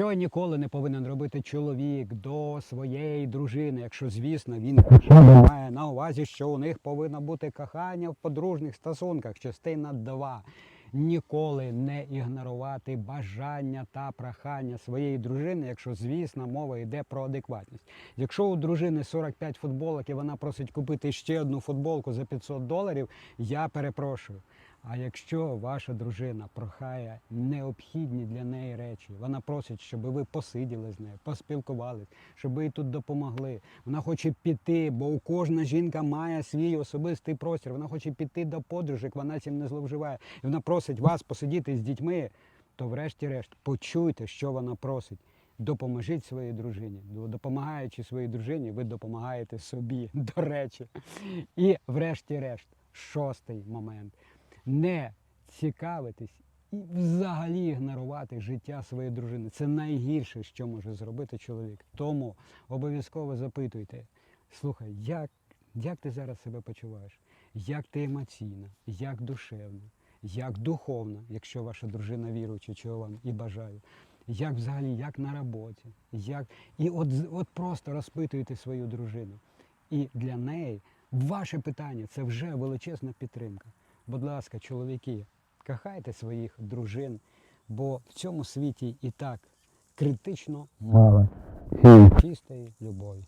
Що ніколи не повинен робити чоловік до своєї дружини, якщо, звісно, він має на увазі, що у них повинно бути кохання в подружніх стосунках. Частина 2. Ніколи не ігнорувати бажання та прохання своєї дружини, якщо, звісно, мова йде про адекватність. Якщо у дружини 45 футболок і вона просить купити ще одну футболку за 500 доларів, я перепрошую. А якщо ваша дружина прохає необхідні для неї речі, вона просить, щоб ви посиділи з нею, поспілкувались, щоб ви їй тут допомогли. Вона хоче піти, бо у кожна жінка має свій особистий простір. Вона хоче піти до подружок, вона цим не зловживає. І вона просить вас посидіти з дітьми, то врешті-решт почуйте, що вона просить. Допоможіть своїй дружині. Допомагаючи своїй дружині, ви допомагаєте собі, до речі. І врешті-решт, шостий момент не цікавитись і взагалі ігнорувати життя своєї дружини. Це найгірше, що може зробити чоловік. Тому обов'язково запитуйте, слухай, як, як ти зараз себе почуваєш? Як ти емоційна, як душевна, як духовна, якщо ваша дружина віруюча, чого вам і бажаю. Як взагалі, як на роботі, як... і от, от просто розпитуйте свою дружину. І для неї ваше питання це вже величезна підтримка. Будь ласка, чоловіки, кохайте своїх дружин, бо в цьому світі і так критично мало чистої любові.